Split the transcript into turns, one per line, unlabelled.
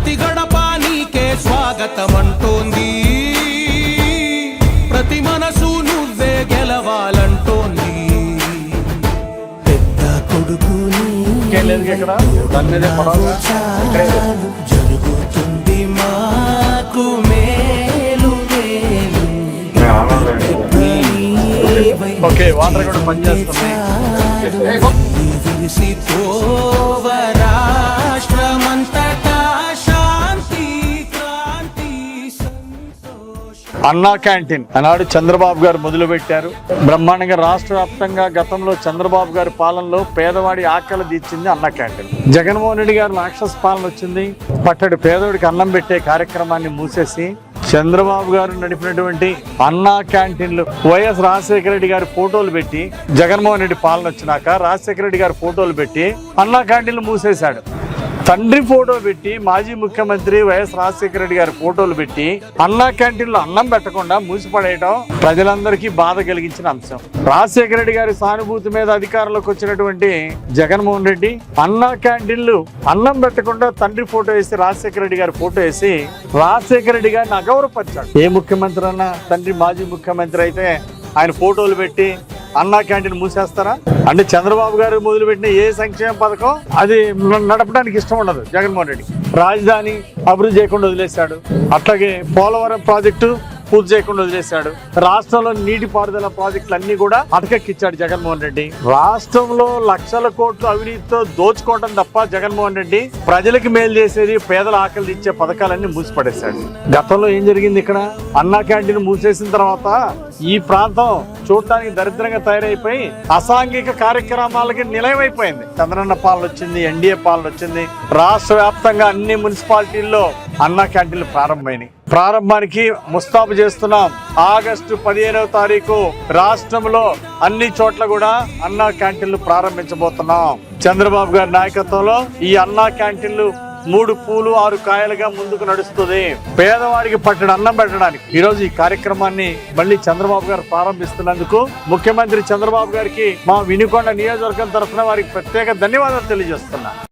ప్రతి గడప నీకే స్వాగతం అంటోంది ప్రతి మనసు నువ్వే గెలవాలంటోంది పెద్ద చాలు జరుగుతుంది మాకు మేలు మేలు
ఓకే వాటర్ కూడా పనిచేస్తుంది
విరిసి
అన్నా క్యాంటీన్. ఆనాడు చంద్రబాబు గారు మొదలుపెట్టారు. బ్రహ్మాండంగా రాష్ట్ర వ్యాప్తంగా గతంలో చంద్రబాబు గారి పాలనలో పేదవాడి ఆకలి తీర్చింది అన్నా క్యాంటీన్. జగన్మోహన్ రెడ్డి గారు రాక్షస పాలన వచ్చింది. పట్టడి పేదవాడికి అన్నం పెట్టే కార్యక్రమాన్ని మూసేసి చంద్రబాబు గారు నడిపినటువంటి అన్నా క్యాంటీన్లు వైఎస్ రాజశేఖర రెడ్డి గారి ఫోటోలు పెట్టి జగన్మోహన్ రెడ్డి పాలన వచ్చినాక రాజశేఖర రెడ్డి గారి ఫోటోలు పెట్టి అన్నా క్యాంటీన్లు మూసేశాడు. తండ్రి ఫోటో పెట్టి మాజీ ముఖ్యమంత్రి వైఎస్ రాజశేఖర రెడ్డి గారి ఫోటోలు పెట్టి అన్నా క్యాంటీన్లో అన్నం పెట్టకుండా మూసిపడేయడం ప్రజలందరికీ బాధ కలిగించిన అంశం. రాజశేఖర రెడ్డి గారి సానుభూతి మీద అధికారంలోకి వచ్చినటువంటి జగన్మోహన్ రెడ్డి అన్నా క్యాంటీన్లు అన్నం పెట్టకుండా తండ్రి ఫోటో వేసి రాజశేఖర రెడ్డి గారి ఫోటో వేసి రాజశేఖర రెడ్డి గారిని అగౌరవపరిచాడు. ఏ ముఖ్యమంత్రి అన్నా తండ్రి మాజీ ముఖ్యమంత్రి అయితే ఆయన ఫోటోలు పెట్టి అన్నా క్యాంటీన్ మూసేస్తారా? అంటే చంద్రబాబు గారు మొదలుపెట్టిన ఏ సంక్షేమ పథకం? అది నడపడానికి ఇష్టం ఉండదు జగన్మోహన్ రెడ్డి. రాజధాని అభివృద్ధి చేయకుండా వదిలేశాడు. అట్లాగే పోలవరం ప్రాజెక్టు పూర్తి చేయకుండా వదిలేశాడు. రాష్ట్రంలో నీటిపారుదల ప్రాజెక్టులు అన్ని కూడా అటకెక్కిచ్చాడు జగన్మోహన్ రెడ్డి. రాష్ట్రంలో లక్షల కోట్లు అవినీతితో దోచుకోవడం తప్ప జగన్మోహన్ రెడ్డి ప్రజలకు మేలు చేసేది పేదల ఆకలి ఇచ్చే పథకాలన్నీ మూసిపడేశాడు. గతంలో ఏం జరిగింది ఇక్కడ? అన్నా క్యాంటీన్ మూసేసిన తర్వాత ఈ ప్రాంతం చూడటానికి దరిద్రంగా తయారైపోయి అసాంఘిక కార్యక్రమాలకి నిలయమైపోయింది. చంద్రన్న పాలన వచ్చింది ఎన్డీఏ పాలన వచ్చింది రాష్ట్ర వ్యాప్తంగా అన్ని మున్సిపాలిటీల్లో అన్నా క్యాంటీన్లు ప్రారంభమైనాయి. ప్రారంభానికి ముస్తాబు చేస్తున్నాం. ఆగస్టు పదిహేనవ తారీఖు రాష్ట్రంలో అన్ని చోట్ల కూడా అన్నా క్యాంటీన్లు ప్రారంభించబోతున్నాం. చంద్రబాబు గారి నాయకత్వంలో ఈ అన్నా క్యాంటీన్లు మూడు పూలు ఆరు కాయలుగా ముందుకు నడుస్తుంది. పేదవాడికి పట్టిన అన్నం పెట్టడానికి. ఈ రోజు ఈ కార్యక్రమాన్ని మళ్ళీ చంద్రబాబు గారు ప్రారంభిస్తున్నందుకు ముఖ్యమంత్రి చంద్రబాబు గారికి మా వినుకొండ నియోజకవర్గం తరఫున వారికి ప్రత్యేక ధన్యవాదాలు తెలియజేస్తున్నా.